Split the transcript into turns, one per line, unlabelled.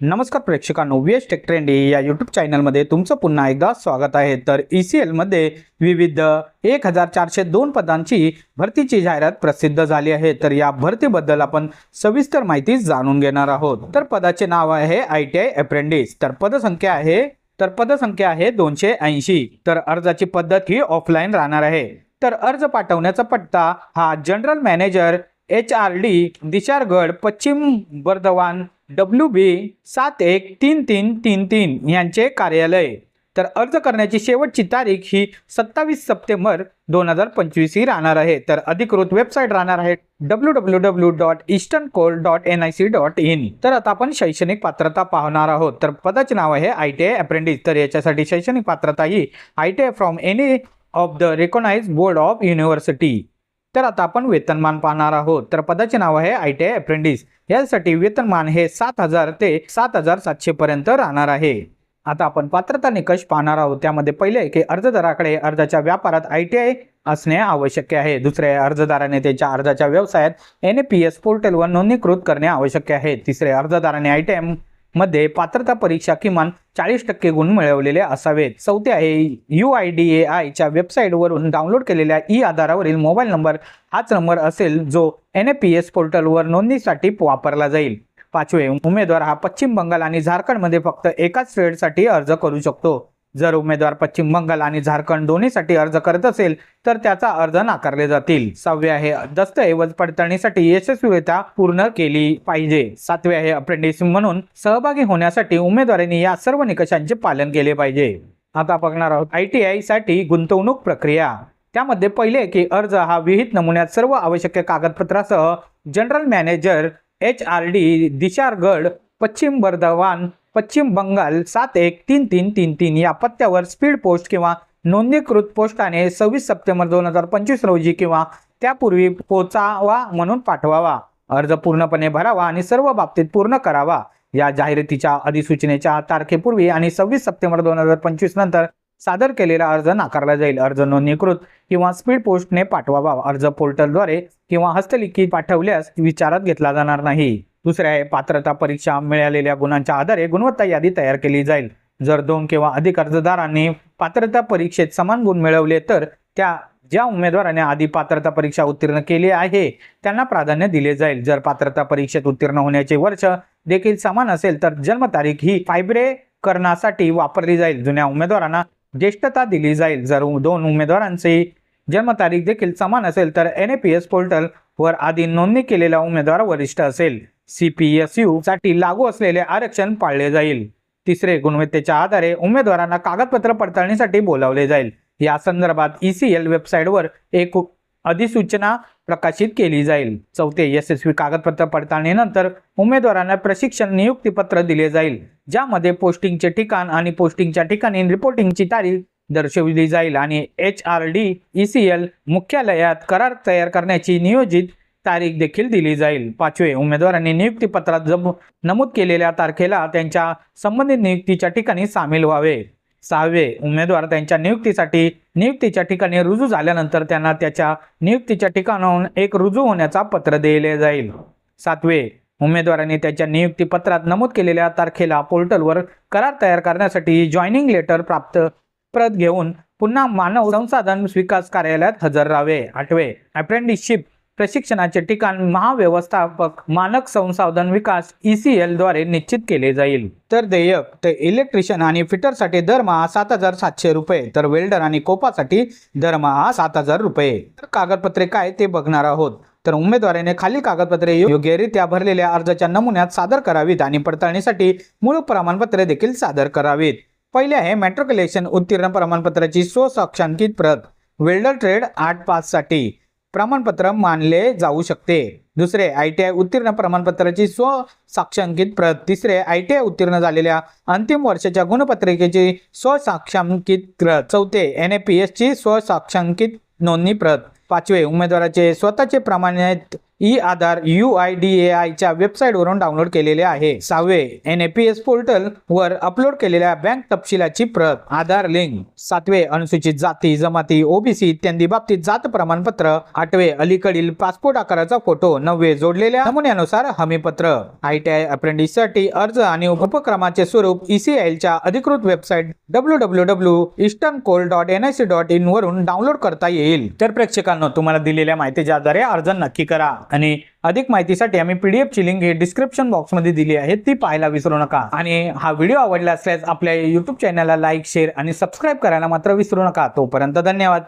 नमस्कार प्रेक्षकांनो V S tech trendy या यूट्यूब चॅनलमध्ये तुमचं पुन्हा एकदा स्वागत आहे. तर ई सी एलमध्ये विविध एक हजार चारशे दोन पदांची भरतीची जाहिरात प्रसिद्ध झाली आहे. तर या भरतीबद्दल आपण सविस्तर माहिती जाणून घेणार आहोत. तर पदाचे नाव आहे आय टी आय अप्रेंडिस तर पदसंख्या आहे तर पदसंख्या आहे दोनशे ऐंशी. तर अर्जाची पद्धत ही ऑफलाईन राहणार आहे. तर अर्ज पाठवण्याचा पत्ता हा general manager H R D Dishergarh Paschim Bardhaman W बी सात एक तीन तीन तीन तीन यांचे कार्यालय. तर अर्ज करण्याची शेवटची तारीख ही सत्तावीस सप्टेंबर दोन हजार पंचवीस ही राहणार आहे. तर अधिकृत वेबसाईट राहणार आहे W W W dot eastern coal dot N I C dot in तर आता आपण शैक्षणिक पात्रता पाहणार आहोत. तर पदाचे नाव आहे आय टी आय अप्रेंटिस तर याच्यासाठी शैक्षणिक पात्रता ही I T I from any of the recognise board of university तर आता आपण वेतनमान पाहणार आहोत. तर पदाचे नाव आहे आय टी आय अप्रेंटिस यासाठी वेतनमान हे सात हजार ते सात हजार सातशे पर्यंत राहणार आहे. आता आपण पात्रता निकष पाहणार आहोत. त्यामध्ये पहिले की अर्जदाराकडे अर्जाच्या व्यापारात आय टी आय असणे आवश्यक आहे. दुसरे अर्जदाराने त्याच्या अर्जाच्या व्यवसायात एन पी एस पोर्टलवर नोंदणीकृत करणे आवश्यक आहे. तिसरे अर्जदाराने आय टी आय मध्ये पात्रता परीक्षा किमान चाळीस टक्के गुण मिळवलेले असावेत. चौथे आहे यू आय डी ए आयच्या वेबसाईटवरून डाउनलोड केलेल्या ई आधारावरील मोबाईल नंबर हाच नंबर असेल जो एन ए पी एस पोर्टलवर नोंदणीसाठी वापरला जाईल. पाचवे उमेदवार हा पश्चिम बंगाल आणि झारखंडमध्ये फक्त एकाच ट्रेडसाठी अर्ज करू शकतो. जर उमेदवार पश्चिम बंगाल आणि झारखंड दोन्हीसाठी अर्ज करत असेल तर त्याचा अर्ज नाकारले जातील. सहावे आहे दस्तऐवज पडताळणीसाठी यशस्वीरित्या पूर्ण केली पाहिजे. सातवे आहे अप्रेंटिस म्हणून सहभागी होण्यासाठी उमेदवारांनी या सर्व निकषांचे पालन केले पाहिजे. आता बघणार आहोत आय टी आयसाठी गुंतवणूक प्रक्रिया. त्यामध्ये पहिले की अर्ज हा विहित नमुन्यात सर्व आवश्यक कागदपत्रासह general manager H R D Dishergarh Paschim Bardhaman Paschim Bengal सात एक तीन तीन तीन तीन या पत्त्यावर स्पीड पोस्ट किंवा नोंदणीकृत पोस्टाने सव्वीस सप्टेंबर दोन हजार पंचवीस रोजी किंवा त्यापूर्वी पोचावा म्हणून पाठवावा. अर्ज पूर्णपणे भरावा आणि सर्व बाबतीत पूर्ण करावा. या जाहिरातीच्या अधिसूचनेच्या तारखेपूर्वी आणि सव्वीस सप्टेंबर दोन हजार पंचवीस नंतर सादर केलेला अर्ज नाकारला जाईल. अर्ज नोंदणीकृत किंवा स्पीड पोस्टने पाठवावा. अर्ज पोर्टलद्वारे किंवा हस्तलिखित पाठवल्यास विचारात घेतला जाणार नाही. दुसरे आहे पात्रता परीक्षा मिळालेल्या गुणांच्या आधारे गुणवत्ता यादी तयार केली जाईल. जर दोन किंवा अधिक अर्जदारांनी पात्रता परीक्षेत समान गुण मिळवले तर त्या ज्या उमेदवाराने आधी पात्रता परीक्षा उत्तीर्ण केली आहे त्यांना प्राधान्य दिले जाईल. जर पात्रता परीक्षेत उत्तीर्ण होण्याचे वर्ष देखील समान असेल तर जन्मतारीख ही फायब्रेकरणासाठी वापरली जाईल. जुन्या उमेदवारांना ज्येष्ठता दिली जाईल. जर दोन उमेदवारांची जन्मतारीख देखील समान असेल तर N A P S portal वर आधी नोंदणी केलेला उमेदवार वरिष्ठ असेल. सी पी एस यू साठी लागू असलेले आरक्षण पाळले जाईल. तिसरे गुणवत्तेच्या आधारे उमेदवारांना कागदपत्र पडताळणीसाठी बोलावले जाईल. या संदर्भात ई सी एल वेबसाईटवर एक अधिसूचना प्रकाशित केली जाईल. चौथे यशस्वी कागदपत्र पडताळणीनंतर उमेदवारांना प्रशिक्षण नियुक्तीपत्र दिले जाईल ज्यामध्ये पोस्टिंगचे ठिकाण आणि पोस्टिंगच्या ठिकाणी रिपोर्टिंगची तारीख दर्शवली जाईल आणि H R D E C L मुख्यालयात करार तयार करण्याची नियोजित तारीख देखील दिली जाईल. पाचवे उमेदवारांनी नियुक्तीपत्रात जब नमूद केलेल्या तारखेला त्यांच्या संबंधित नियुक्तीच्या ठिकाणी सामील व्हावे. सहावे उमेदवार त्यांच्या नियुक्तीसाठी नियुक्तीच्या ठिकाणी रुजू झाल्यानंतर त्यांना त्याच्या नियुक्तीच्या ठिकाणाहून एक रुजू होण्याचा पत्र दिले जाईल. सातवे उमेदवारांनी त्याच्या नियुक्तीपत्रात नमूद केलेल्या तारखेला पोर्टलवर करार तयार करण्यासाठी जॉईनिंग लेटर प्राप्त प्रत घेऊन पुन्हा मानव संसाधन विकास कार्यालयात हजर राहावे. आठवे अप्रेंटिसशिप प्रशिक्षणाचे ठिकाण महाव्यवस्थापक मानक संसाधन विकास ई सी एलद्वारे निश्चित केले जाईल. तर देयक तर इलेक्ट्रिशियन आणि फिटरसाठी दरमहा सात हजार सातशे रुपये तर वेल्डर आणि कोपासाठी दरमहा सात हजार रुपये. तर कागदपत्रे काय ते बघणार आहोत. तर उमेदवाराने खाली कागदपत्रे योग्यरित्या भरलेल्या अर्जाच्या नमुन्यात सादर करावीत आणि पडताळणीसाठी मूळ प्रमाणपत्रे देखील सादर करावीत. पहिले आहे मॅट्रिक्युलेशन उत्तीर्ण प्रमाणपत्राची स्वसाक्षांकित प्रत. वेल्डर ट्रेड आठ पाच साठी. प्रमाणपत्र मानले जाऊ शकते. दुसरे आय टी आय उत्तीर्ण प्रमाणपत्राची स्वसाक्षांकित प्रत तिसरे आय टी आय उत्तीर्ण झालेल्या अंतिम वर्षाच्या गुणपत्रिकेची स्वसाक्षांकित प्रत चौथे एन ए पी एसची स्वसाक्षांकित नोंदणी प्रत. पाचवे उमेदवाराचे स्वतःचे प्रमाणित e Aadhaar U I D A आयच्या वेबसाईटवरून डाउनलोड केलेले आहे. सहावे N A P S portal वर अपलोड केलेल्या बँक तपशिलाची प्रत आधार लिंक. सातवे अनुसूचित जाती जमाती ओबीसी इत्यादी बाबतीत जात प्रमाणपत्र. आठवे अलीकडील पासपोर्ट आकाराचा फोटो. नववे जोडलेल्या नमुन्यानुसार हमीपत्र. आय टी आय अप्रेंटिससाठी अर्ज आणि उपक्रमाचे स्वरूप E अधिकृत website W W W eastern coal dot N I C dot in वरून डाउनलोड करता येईल. तर प्रेक्षकांना तुम्हाला दिलेल्या माहितीच्या आधारे अर्ज नक्की करा. आणि अधिक माहितीसाठी आम्ही पीडीएफची लिंक हे डिस्क्रिप्शन बॉक्समध्ये दिली आहे ती पाहायला विसरू नका. आणि हा व्हिडिओ आवडला असल्यास आपल्या युट्यूब चॅनलला लाईक शेअर आणि सबस्क्राईब करायला मात्र विसरू नका. तोपर्यंत धन्यवाद.